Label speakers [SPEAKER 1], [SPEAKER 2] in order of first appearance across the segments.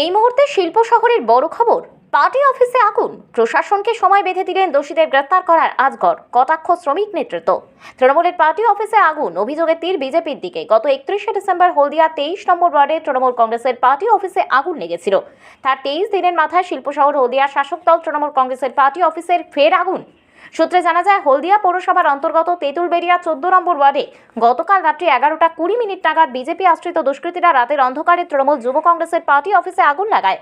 [SPEAKER 1] এই মুহূর্তে শিল্প শহরের বড় খবর, পার্টি অফিসে আগুন। প্রশাসনকে সময় বেঁধে দিলেন দোষীদের গ্রেপ্তার করার আজগর, কটাক্ষ শ্রমিক নেতৃত্ব। তৃণমূলের পার্টি অফিসে আগুন অভিযোগের তীর বিজেপির দিকে। গত একত্রিশে ডিসেম্বর হলদিয়া তেইশ নম্বর ওয়ার্ডে তৃণমূল কংগ্রেসের পার্টি অফিসে আগুন লেগেছিল। তার তেইশ দিনের মাথায় শিল্প শহর হলদিয়া শাসক দল তৃণমূল কংগ্রেসের পার্টি অফিসের ফের আগুন। সূত্রে জানা যায়, হলদিয়া পৌরসভার অন্তর্গত তেঁতুলবেড়িয়া চোদ্দ নম্বর ওয়ার্ডে গতকাল রাত্রি এগারোটা কুড়ি মিনিট নাগাদ বিজেপি আশ্রিত দুষ্কৃতীরা রাতের অন্ধকারে তৃণমূল যুব কংগ্রেসের পার্টি অফিসে আগুন লাগায়।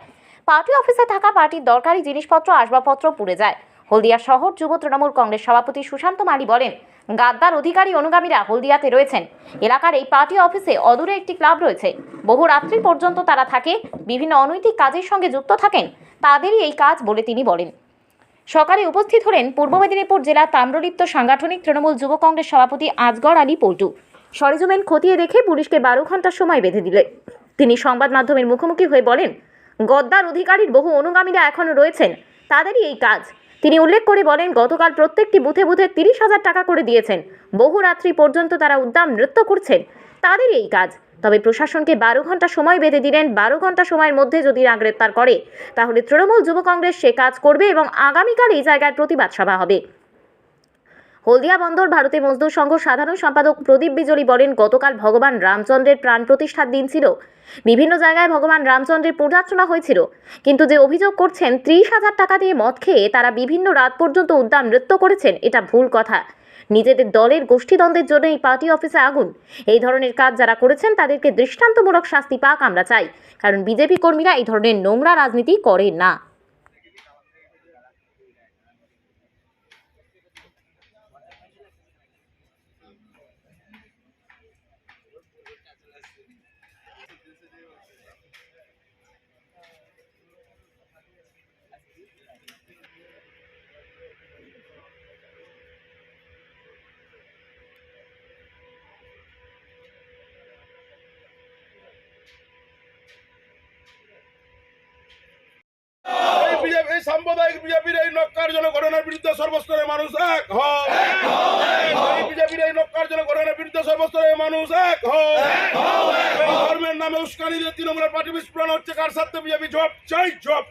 [SPEAKER 1] পার্টি অফিসে থাকা পার্টির দরকারি জিনিসপত্র, আসবাবপত্র পুড়ে যায়। হলদিয়া শহর যুব তৃণমূল কংগ্রেস সভাপতি সুশান্ত মালি বলেন, গাদ্দার অধিকারী অনুগামীরা হলদিয়াতে রয়েছেন। এলাকার এই পার্টি অফিসে অদূরে একটি ক্লাব রয়েছে। বহু রাত্রি পর্যন্ত তারা থাকে, বিভিন্ন অনৈতিক কাজের সঙ্গে যুক্ত থাকেন। তাদেরই এই কাজ বলে তিনি বলেন। সকালে উপস্থিত হলেন পূর্ব মেদিনীপুর জেলা তাম্রলিপ্ত সাংগঠনিক তৃণমূল যুব কংগ্রেস সভাপতি আজগর আলী পল্টু। সরেজমিন খতিয়ে দেখে পুলিশকে বারো ঘণ্টা সময় বেঁধে দিলে। তিনি সংবাদ মাধ্যমের মুখোমুখি হয়ে বলেন, গদ্দার অধিকারীর বহু অনুগামীরা এখনও রয়েছেন, তাদেরই এই কাজ। তিনি উল্লেখ করে বলেন, গতকাল প্রত্যেকটি বুথে বুথে তিরিশ হাজার টাকা করে দিয়েছেন। বহু রাত্রি পর্যন্ত তারা উদ্দাম নৃত্য করছেন। তাদেরই এই কাজ। তবে প্রশাসনকে বারো ঘণ্টা সময় বেঁধে দিলেন। বারো ঘণ্টা সময়ের মধ্যে যদি না গ্রেপ্তার করে, তাহলে তৃণমূল যুব কংগ্রেস সে কাজ করবে এবং আগামীকাল এই জায়গায় প্রতিবাদ সভা হবে। হলদিয়া বন্দর, ভারতে মজদুর সংঘ সাধারণ সম্পাদক প্রদীপ বিজলি বলেন, গতকাল ভগবান রামচন্দ্রের প্রাণ প্রতিষ্ঠার দিন ছিল। বিভিন্ন জায়গায় ভগবান রামচন্দ্রের পূজার্চনা হয়েছিল। কিন্তু যে অভিযোগ করছেন, ত্রিশ হাজার টাকা দিয়ে মদ খেয়ে তারা বিভিন্ন রাত পর্যন্ত উদ্যাম নৃত্য করেছেন, এটা ভুল কথা। নিজেদের দলের গোষ্ঠীদ্বন্দ্বের জন্য এই পার্টি অফিসে আগুন। এই ধরনের কাজ যারা করেছেন, তাদেরকে দৃষ্টান্তমূলক শাস্তি পাক আমরা চাই। কারণ বিজেপি কর্মীরা এই ধরনের নোংরা রাজনীতি করে না।
[SPEAKER 2] এই সাম্প্রদায়িক বিজেপির এই নক্কারজনক ঘটনার বিরুদ্ধে সর্বস্তরের মানুষ এক এই বিজেপির এই নক্কারজনক ঘটনার বিরুদ্ধে সর্বস্তরের মানুষ এক এই ধর্মের নামে উস্কানি দিয়ে তৃণমূলের পার্টি বিস্ফোরণ হচ্ছে কার সাথে বিজেপি জব চাই জব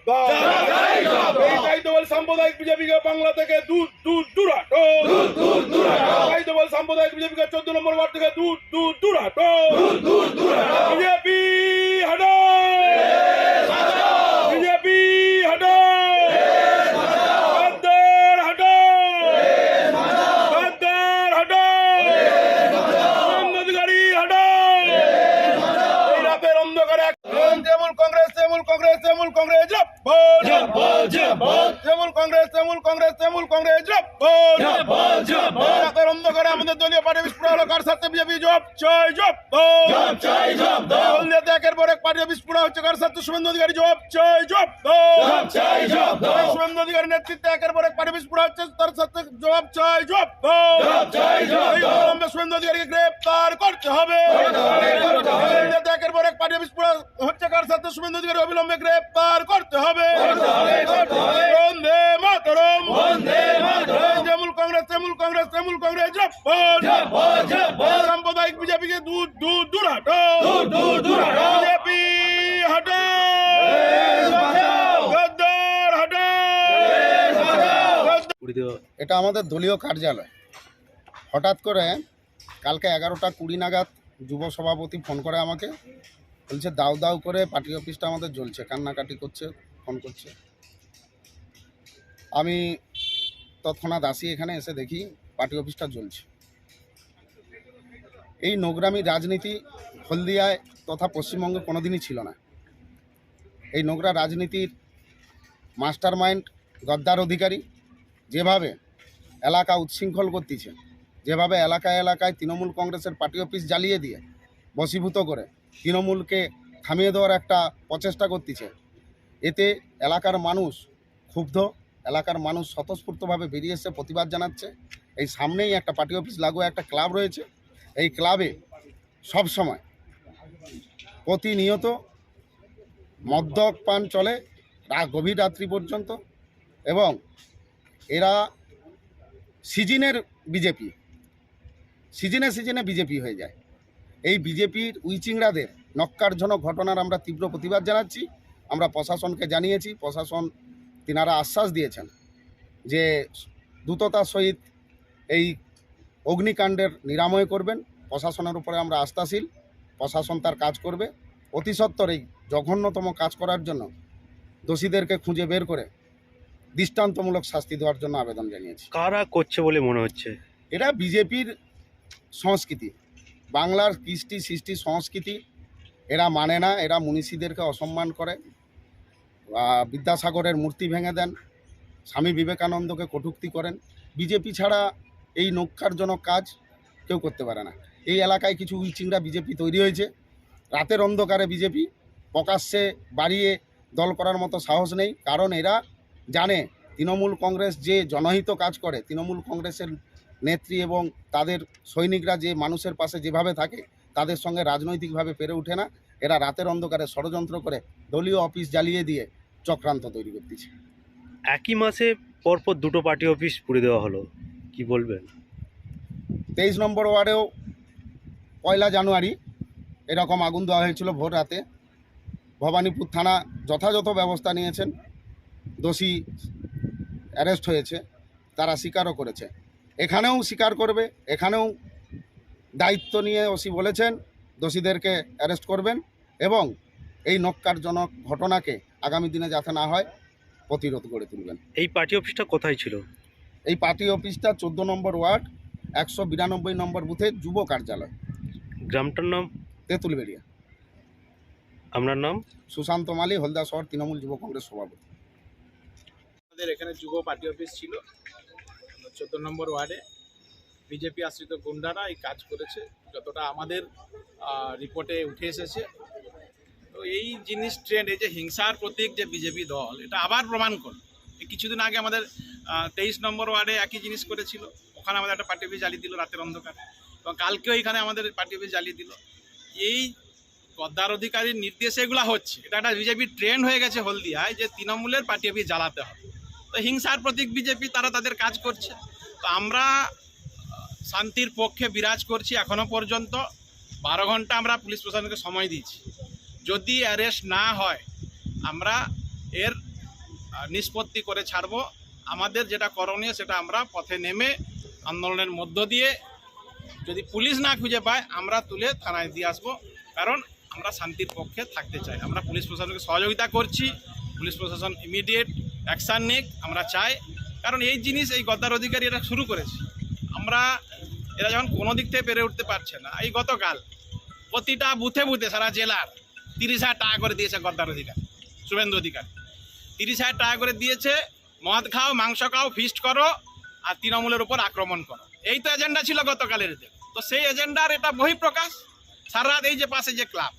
[SPEAKER 2] এই তো বল সাম্প্রদায়িক বিজেপিকে বাংলা থেকে দূর দূর দূরাটো। তো বল সাম্প্রদায়িক বিজেপিকে চোদ্দ নম্বর ওয়ার্ড থেকে দূর দূর দূরাটো। বিজেপি হটো বিজেপি হটো গদ্দার হটো গদ্দার হটো অধিকারী হটো এই রাতের অন্ধকারে এক- তৃণমূল কংগ্রেস তৃণমূল কংগ্রেস তৃণমূল কংগ্রেস জিন্দাবাদ। তৃণমূল কংগ্রেস তৃণমূল কংগ্রেস তৃণমূল কংগ্রেস জিন্দাবাদ। রাতের অন্ধকারে আমাদের দলীয় পার্টি বিস্ফোরণ হলো। কার সাথে বিজেপি জব জয় জব হলদিয়াতে একের পর এক পার্টি বিস্ফোরণ হচ্ছে। কার সাথে শুভেন্দু অধিকারী জব জয় জব শুভেন্দু অধিকারী নেতৃত্বে একের পর এক পার্টি বিস্ফোরণ হচ্ছে। তার সাথে জবাব চাই জব শুভেন্দু অধিকারীকে গ্রেপ্তার করতে হবে। হলদিয়াতে একের পর এক পার্টি বিস্ফোরণ হচ্ছে কার সাথে শুভেন্দু অধিকারী অবিলম্বে গ্রেপ্তার করতে হবে। বন্দে মাতরম। কংগ্রেস তৃণমূল কংগ্রেস তৃণমূল কংগ্রেস সাম্প্রদায়িক বিজেপিকে দূর দূর দূর হাটো! বিজেপি হাটো!
[SPEAKER 3] এটা আমাদের দলীয় কার্যালয়। হঠাৎ করে কালকে এগারোটা কুড়ি নাগাদ যুব সভাপতি ফোন করে আমাকে। বলছে দাউ দাউ করে পার্টি অফিসটা আমাদের জ্বলছে কান্নাকাটি করছে ফোন করছে। আমি তৎক্ষণাৎ আসি এখানে এসে দেখি পার্টি অফিসটা জ্বলছে। এই নোংরামি রাজনীতি হলদিয়ায় তথা পশ্চিমবঙ্গে কোনোদিনই ছিল না। এই নোংরা রাজনীতির মাস্টার মাইন্ড গদ্দার অধিকারী যেভাবে এলাকা উচ্ছৃঙ্খল করতেছে, যেভাবে এলাকায় এলাকায় তৃণমূল কংগ্রেসের পার্টি অফিস জ্বালিয়ে দিয়ে বশীভূত করে তৃণমূলকে থামিয়ে দেওয়ার একটা প্রচেষ্টা করতেছে, এতে এলাকার মানুষ ক্ষুব্ধ, এলাকার মানুষ স্বতঃস্ফূর্তভাবে বেরিয়ে এসে প্রতিবাদ জানাচ্ছে। এই সামনেই একটা পার্টি অফিস লাগোয়া একটা ক্লাব রয়েছে। এই ক্লাবে সব সময় প্রতিনিয়ত মদ্যক পান চলে রা- গভীর রাত্রি পর্যন্ত এবং এরা সিজনের বিজেপি। সিজনে সিজনে বিজেপি হয়ে যায়। এই বিজেপির উইচিংড়াদের নক্কারজনক ঘটনার আমরা তীব্র প্রতিবাদ জানাচ্ছি। আমরা প্রশাসনকে জানিয়েছি, প্রশাসন তিনারা আশ্বাস দিয়েছেন যে দ্রুততার সহিত এই অগ্নিকাণ্ডের নিরাময় করবেন। প্রশাসনের উপরে আমরা আস্থাশীল। প্রশাসন তার কাজ করবে। অতি সত্বর এই জঘন্যতম কাজ করার জন্য দোষীদেরকে খুঁজে বের করে দৃষ্টান্তমূলক শাস্তি দেওয়ার জন্য আবেদন জানিয়েছি।
[SPEAKER 4] কারা করছে বলে মনে হচ্ছে?
[SPEAKER 3] এটা বিজেপির সংস্কৃতি। বাংলার কৃষ্টি সৃষ্টি সংস্কৃতি এরা মানে না। এরা মনীষীদেরকে অসম্মান করে। বিদ্যাসাগরের মূর্তি ভেঙে দেন। স্বামী বিবেকানন্দকে কটূক্তি করেন। বিজেপি ছাড়া এই নৌকারজনক কাজ কেউ করতে পারে না। এই এলাকায় কিছু উইচিংরা বিজেপি তৈরি হয়েছে। রাতের অন্ধকারে বিজেপি প্রকাশ্যে বাড়িয়ে দল করার মতো সাহস নেই। কারণ এরা জানে, তৃণমূল কংগ্রেস যে জনহিত কাজ করে, তৃণমূল কংগ্রেসের নেত্রী এবং তাদের সৈনিকরা যে মানুষের পাশে যেভাবে থাকে, তাদের সঙ্গে রাজনৈতিকভাবে পেরে ওঠে না। এরা রাতের অন্ধকারে ষড়যন্ত্র করে দলীয় অফিস জ্বালিয়ে দিয়ে চক্রান্ত তৈরি করতেছে।
[SPEAKER 4] একই মাসে পরপর দুটো পার্টি অফিস পুড়ে দেওয়া হলো। কি বলবেন?
[SPEAKER 3] তেইশ নম্বর ওয়ার্ডেও পয়লা জানুয়ারি এরকম আগুন দেওয়া হয়েছিল ভোর রাতে। ভবানীপুর থানা যথাযথ ব্যবস্থা নিয়েছেন। দোষী অ্যারেস্ট হয়েছে তারা স্বীকারও করেছে। এখানেও স্বীকার করবে এখানেও দায়িত্ব নিয়ে ওসি বলেছেন দোষীদেরকে অ্যারেস্ট করবেন এবং এই নক্কারজনক ঘটনাকে আগামী দিনে যাতে না হয় প্রতিরোধ গড়ে তুলবেন।
[SPEAKER 4] এই পার্টি অফিসটা কোথায় ছিল?
[SPEAKER 3] এই পার্টি অফিসটা চোদ্দ নম্বর ওয়ার্ড একশো বিরানব্বই নম্বর বুথের যুব কার্যালয়।
[SPEAKER 4] গ্রামটার নাম?
[SPEAKER 3] তেঁতুলবেড়িয়া।
[SPEAKER 4] আপনার নাম?
[SPEAKER 3] সুশান্ত মালি হলদা শহর তৃণমূল যুব কংগ্রেস সভাপতি।
[SPEAKER 5] আমাদের এখানে যুব পার্টি অফিস ছিল। চোদ্দ নম্বর ওয়ার্ডে বিজেপি আশ্রিত গুন্ডারা এই কাজ করেছে যতটা আমাদের রিপোর্টে উঠে এসেছে। তো এই জিনিস ট্রেন্ড এই যে হিংসার প্রতীক যে বিজেপি দল এটা আবার প্রমাণ করল। এই কিছুদিন আগে আমাদের তেইশ নম্বর ওয়ার্ডে একই জিনিস করেছিল। ওখানে আমাদের একটা পার্টি অফিস জ্বালিয়ে দিল রাতের অন্ধকারে। এবং কালকেও এখানে আমাদের পার্টি অফিস জ্বালিয়ে দিল। এই গদ্দার অধিকারীর নির্দেশে এগুলো হচ্ছে। এটা একটা বিজেপির ট্রেন্ড হয়ে গেছে হলদিয়ায় যে তৃণমূলের পার্টি অফিস জ্বালাতে হবে। তো হিংসার প্রতীক বিজেপি, তারা তাদের কাজ করছে। তো আমরা শান্তির পক্ষে বিরাজ করছি এখনও পর্যন্ত। বারো ঘণ্টা আমরা পুলিশ প্রশাসনকে সময় দিয়েছি। যদি অ্যারেস্ট না হয়, আমরা এর নিষ্পত্তি করে ছাড়ব। আমাদের যেটা করণীয় সেটা আমরা পথে নেমে আন্দোলনের মধ্য দিয়ে যদি পুলিশ না খুঁজে পায়, আমরা তুলে থানায় দিয়ে আসব। কারণ আমরা শান্তির পক্ষে থাকতে চাই। আমরা পুলিশ প্রশাসনকে সহযোগিতা করছি। পুলিশ প্রশাসন ইমিডিয়েট অ্যাকশান নিক, আমরা চাই। কারণ এই জিনিস, এই গদ্দার অধিকারী এরা শুরু করেছে। আমরা, এরা যখন কোনো দিক থেকে পেরে উঠতে পারছে না, এই গতকাল প্রতিটা বুথে বুথে সারা জেলার তিরিশ হাজার টাকা করে দিয়েছে গদ্দার অধিকার, শুভেন্দু অধিকার। তিরিশ হাজার টাকা করে দিয়েছে মদ খাও, মাংস খাও ফিস্ট করো আর তৃণমূলের উপর আক্রমণ করো। এই তো এজেন্ডা ছিল গতকালের তো সেই এজেন্ডার এটা বহিঃপ্রকাশ। সারা রাত এই যে পাশে যে ক্লাব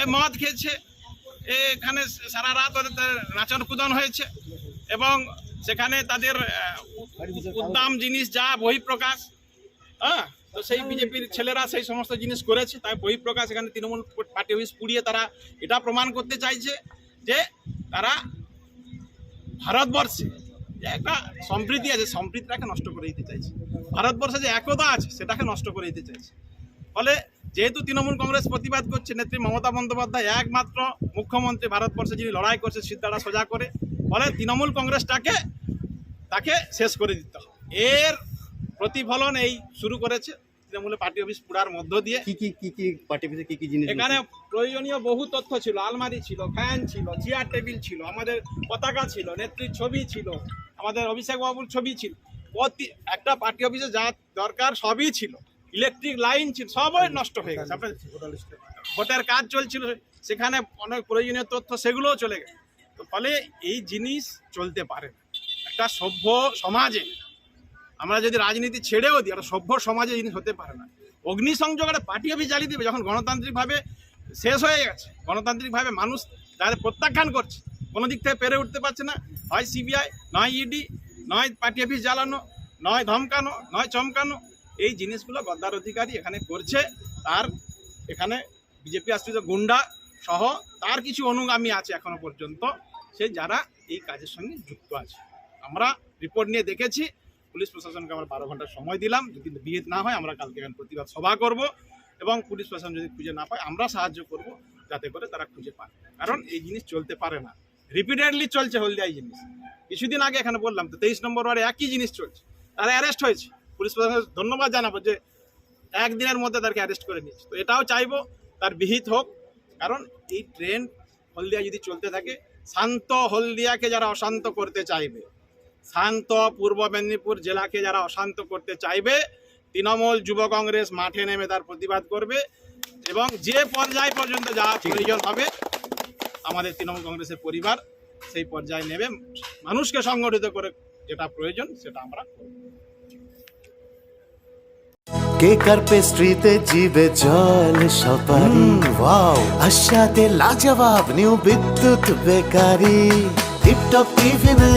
[SPEAKER 5] এই মদ খেয়েছে। এখানে সারা রাত নাচন কুদন হয়েছে। এবং সেখানে তাদের উদ্দাম জিনিস যা বহিঃপ্রকাশ। হ্যাঁ? তো সেই বিজেপির ছেলেরা সেই সমস্ত জিনিস করেছে। তাই বহিঃপ্রকাশ এখানে তৃণমূল পার্টি অফিস পুড়িয়ে তারা এটা প্রমাণ করতে চাইছে যে তারা ভারতবর্ষে যে একটা সম্প্রীতি আছে, সম্প্রীতিটাকে নষ্ট করে দিতে চাইছে। ভারতবর্ষে যে একতা আছে, সেটাকে নষ্ট করে দিতে চাইছে। ফলে যেহেতু তৃণমূল কংগ্রেস প্রতিবাদ করছে, নেত্রী মমতা বন্দ্যোপাধ্যায় একমাত্র মুখ্যমন্ত্রী ভারতবর্ষে যিনি লড়াই করছে, সিদ্ধারা সোজা করে, ফলে তৃণমূল কংগ্রেসটাকে তাকে শেষ করে দিতে হবে। এর প্রতিফলন এই শুরু করেছে। তৃণমূলের পার্টি অফিস পুরার মধ্য দিয়ে।
[SPEAKER 4] কি কি কি কি পার্টি অফিসে কি কি জিনিস
[SPEAKER 5] এখানে প্রয়োজনীয় বহু তথ্য ছিল। আলমারি ছিল ফ্যান ছিল চেয়ার টেবিল ছিল আমাদের পতাকা ছিল নেত্রীর ছবি ছিল আমাদের অভিষেক বাবুর ছবি ছিল। প্রতি একটা পার্টি অফিসে যা দরকার সবই ছিল। ইলেকট্রিক লাইন ছিল সবই নষ্ট হয়ে গেছে। আপনার ভোটের কাজ চলছিল সেখানে অনেক প্রয়োজনীয় তথ্য সেগুলোও চলে গেছে। তো ফলে এই জিনিস চলতে পারে একটা সভ্য সমাজে আমরা যদি রাজনীতি ছেড়েও দিই, একটা সভ্য সমাজে জিনিস হতে পারে না। অগ্নিসংযোগ একটা পার্টি অফিস জ্বালিয়ে দেবে, যখন গণতান্ত্রিকভাবে শেষ হয়ে গেছে, গণতান্ত্রিকভাবে মানুষ তাদের প্রত্যাখ্যান করছে, কোনো দিক থেকে পেরে উঠতে পারছে না। হয় সিবিআই, নয় ইডি, নয় পার্টি অফিস জ্বালানো, নয় ধমকানো, নয় চমকানো, এই জিনিসগুলো গদ্দার অধিকারী এখানে করছে। তার এখানে বিজেপি আশ্রিত গুন্ডা সহ তার কিছু অনুগামী আছে এখনও পর্যন্ত, সে যারা এই কাজের সঙ্গে যুক্ত আছে। আমরা রিপোর্ট নিয়ে দেখেছি পুলিশ প্রশাসনকে আমরা বারো ঘণ্টা সময় দিলাম। যদি বিয়ে না হয়, আমরা কালকে এখানে প্রতিবাদ সভা করব এবং পুলিশ প্রশাসন যদি খুঁজে না পায়, আমরা সাহায্য করব যাতে করে তারা খুঁজে পায়। কারণ এই জিনিস চলতে পারে না। রিপিটেডলি চলছে হলদিয়া এই জিনিস। কিছুদিন আগে এখানে বললাম তো, তেইশ নম্বর ওয়ার্ডে একই জিনিস চলছে। তারা অ্যারেস্ট হয়েছে। পুলিশ প্রশাসনকে ধন্যবাদ জানাব যে একদিনের মধ্যে তাদেরকে অ্যারেস্ট করে নিয়েছে। তো এটাও চাইব তার বিহিত হোক। কারণ এই ট্রেন হলদিয়া যদি চলতে থাকে, শান্ত হলদিয়াকে যারা অশান্ত করতে চাইবে শান্ত পূর্ব মেদিনীপুর জেলাকে যারা অশান্ত করতে চাইবে তৃণমূল যুব কংগ্রেস মাঠে নেমে তার প্রতিবাদ করবে এবং যে পর্যায় পর্যন্ত যা প্রয়োজন হবে আমাদের তৃণমূল কংগ্রেসের পরিবার সেই পর্যায়ে নেবে। মানুষকে সংগঠিত করে যেটা প্রয়োজন সেটা আমরা করব।
[SPEAKER 6] কেক আর পেস্ট্রিতে জিবে জল সপারি ওয়াও। আশাতে লাজবাব নিউ বিদ্যুৎ বেকারি। টিপটপ টিফিনে